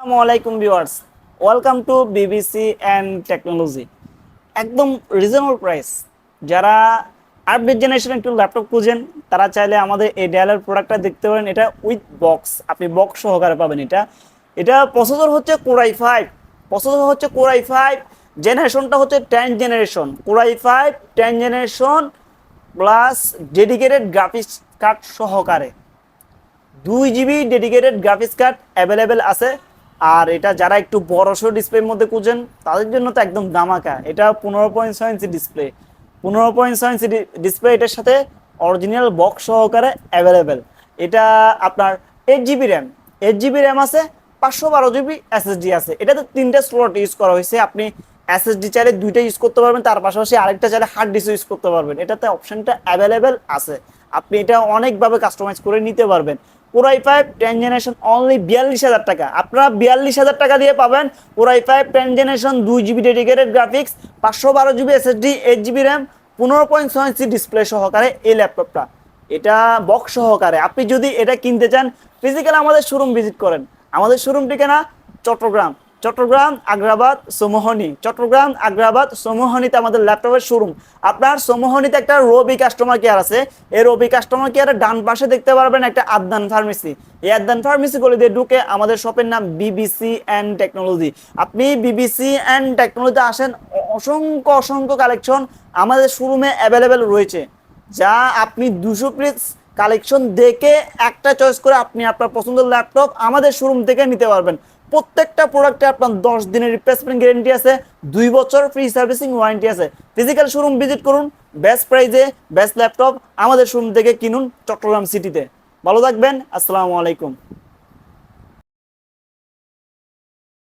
আসসালামু আলাইকুম viewers, welcome to BBC and technology. একদম রিজনেবল প্রাইস যারা আপডেট জেনারেশন একটু ল্যাপটপ খুঁজেন, তারা চাইলে আমাদের এই ডেলের প্রোডাক্টটা দেখতে পারেন। এটা উইথ বক্স আপনি বক্স সহকারে পাবেন এটা। এটা প্রসেসর হচ্ছে কোরাই ফাইভ প্রসেসর হচ্ছে কোরাই ফাইভ জেনারেশনটা হচ্ছে ten generation core i five ten generation plus dedicated graphics card সহকারে। দুই GB dedicated graphics card available আছে। আর এটা যারা একটু বড়সড় ডিসপ্লের মধ্যে খুঁজেন, তাদের জন্য তো একদম দামাকা এটা পনেরো পয়েন্ট ছয় ইঞ্চি ডিসপ্লে পনেরো পয়েন্ট ছয় ইঞ্চি ডিসপ্লে এটার সাথে অরিজিনাল বক্স সহকারে অ্যাভেলেবেল এটা আপনার eight GB RAM eight GB RAM আছে, পাঁচশো বারো জিবি এসএসডি আছে। এটাতে তিনটা স্লট ইউজ করা হয়েছে। আপনি এসএসডি চাইলে দুইটা ইউজ করতে পারবেন, তার পাশাপাশি আরেকটা চাইলে হার্ড ডিস্ক ইউজ করতে পারবেন। এটাতে অপশনটা অ্যাভেলেবেল আছে। আপনি এটা অনেকভাবে কাস্টমাইজ করে নিতে পারবেন। পুরাই ফাইভ টেন জেনারেশন অনলি বিয়াল্লিশ হাজার টাকা। আপনারা বিয়াল্লিশ হাজার টাকা দিয়ে পাবেন পুরাই ফাইভ টেন জেনারেশন দুই জিবি ডেডিকেটেড গ্রাফিক্স পাঁচশো বারো GB SSD eight GB RAM পনেরো পয়েন্ট ছয় ইঞ্চি ডিসপ্লে সহকারে এই ল্যাপটপটা এটা বক্স সহকারে। আপনি যদি এটা কিনতে চান ফিজিক্যাল আমাদের শোরুম ভিজিট করেন। আমাদের শোরুম ঠিকানা চট্টগ্রাম। চট্টগ্রাম, আগ্রাবাদ, সোমোহনি। চট্টগ্রাম, আগ্রাবাদ, সোমোহনিতে আমাদের ল্যাপটপের শোরুম। আপনার সোমোহনিতে একটা রবি কাস্টমার কেয়ার আছে। এই রবি কাস্টমার কেয়ারের ডান পাশে দেখতে পারবেন একটা আদান ফার্মেসি এই আদান ফার্মেসি গলি দিয়ে ঢুকে আমাদের শপের নাম বিবিসি অ্যান্ড টেকনোলজি আপনি বিবিসি অ্যান্ড টেকনোলজিতে আসেন, অসংখ্য অসংখ্য কালেকশন আমাদের শোরুমে অ্যাভেলেবেল রয়েছে। যা আপনি দুশো পিস কালেকশন দেখে একটা চয়েস করে আপনি আপনার পছন্দের ল্যাপটপ আমাদের শোরুম থেকে নিতে পারবেন। প্রত্যেকটা প্রোডাক্টে আপনার দশ দিনের রিপ্লেসমেন্ট গ্যারেন্টি আছে, দুই বছর ফ্রি সার্ভিসিং ওয়ারেন্টি আছে। ফিজিক্যাল শোরুম ভিজিট করুন বেস্ট প্রাইজে বেস্ট ল্যাপটপ আমাদের শোরুম থেকে কিনুন চট্টগ্রাম সিটিতে ভালো থাকবেন, আসসালামু আলাইকুম।